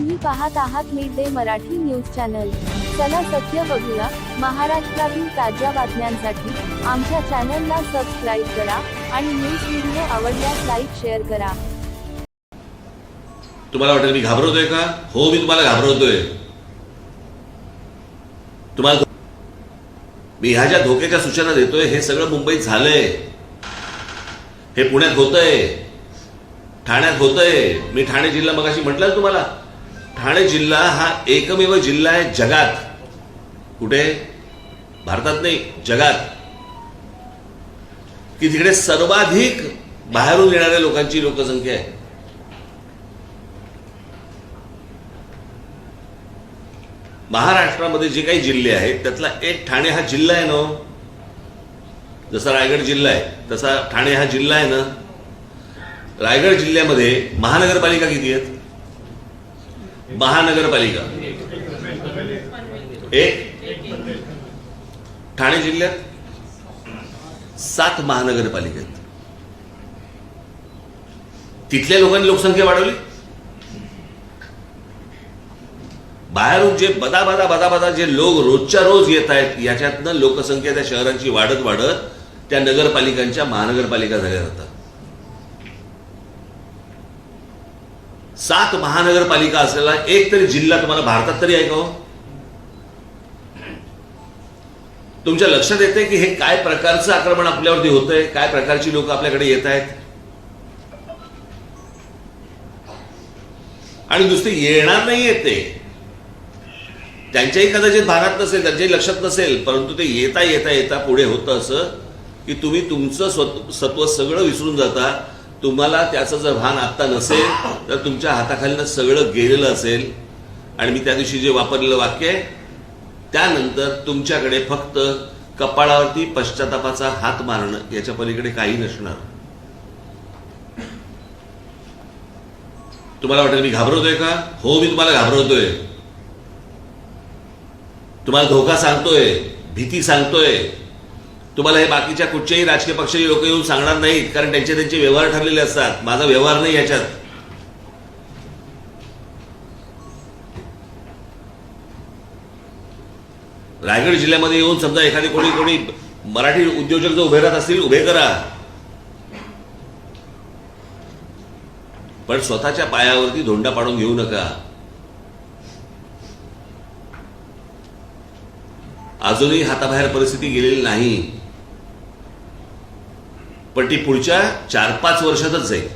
तुम्ही पाहत आहात mid day Marathi news channel. चला सत्य बघूया. महाराष्ट्रातील ताज्या बातम्यांसाठी आमच्या चॅनलला सबस्क्राईब करा आणि न्यूज व्हिडिओ आवडल्यास लाईक शेअर करा. तुम्हाला वाटेल मी घाबरवतोय का? हो मी तुम्हाला घाबरवतोय तुम्हाला मी ह्या ज्या धोक्याच्या सूचना देतोय हे सगळं मुंबईत झालंय. हे पुण्यात होतंय. ठाण्यात होतंय. मी ठाणे जिल्हा मगाशी म्हटलं तुम्हाला ठाणे जिल्हा हा एकमेव जिल्हा आहे जगात. कुठे? भारतात नाही जगात. की तिकडे सर्वाधिक बाहेरून येणाऱ्या लोकांची लोकसंख्या आहे. महाराष्ट्रामध्ये जे काही जिल्हे आहेत त्यातला एक ठाणे हा जिल्हा आहे ना हो. जसा रायगड जिल्हा आहे तसा ठाणे हा जिल्हा आहे ना. रायगड जिल्ह्यामध्ये महानगरपालिका किती आहेत? महानगरपालिका. एक ठाणे जिल्ह्यात सात महानगरपालिका आहेत. तिथल्या लोकांनी लोकसंख्या वाढवली. बाहेरून जे बदा बदा बदा बदा जे लोक रोजच्या रोज येत आहेत याच्यातनं लोकसंख्या त्या शहरांची वाढत वाढत त्या नगरपालिकांच्या महानगरपालिका झाल्या जातात. सात महानगरपालिका असलेला एक तरी जिल्हा तुम्हाला भारतात तरी आहे का हो? तुमच्या लक्षात येते की हे काय प्रकारचं आक्रमण आपल्यावरती होतंय? काय प्रकारची लोक आपल्याकडे येत आहेत? आणि दुसरी येणार नाही येते त्यांच्याही कदाचित भागात नसेल त्यांच्याही लक्षात नसेल परंतु ते येता येता येता पुढे होतं असं की तुम्ही तुमचं स्वत सत्व सगळं विसरून जाता. तुम्हाला त्याचं जर भान आत्ता नसेल तर तुमच्या हाताखालीनं सगळं गेलेलं असेल. आणि मी त्या दिवशी जे वापरलेलं वाक्य आहे त्यानंतर तुमच्याकडे फक्त कपाळावरती पश्चातापाचा हात मारणं याच्या पलीकडे काही नसणार. तुम्हाला वाटेल मी घाबरवतोय का? हो मी तुम्हाला घाबरवतोय तुम्हाला धोका सांगतोय भीती सांगतोय. तुम्हाला हे बाकीच्या कुठच्याही राजकीय पक्ष लोक येऊन सांगणार नाहीत कारण त्यांचे त्यांचे व्यवहार ठरलेले असतात. माझा व्यवहार नाही याच्यात. रायगड जिल्ह्यामध्ये येऊन समजा एखादी कोणी कोणी मराठी उद्योजक जर उभे राहत असतील उभे करा. पण स्वतःच्या पायावरती धोंडा पाडून घेऊ नका. अजूनही हाताबाहेर परिस्थिती गेलेली नाही. पण ती पुढच्या चार पाच वर्षातच जाईल.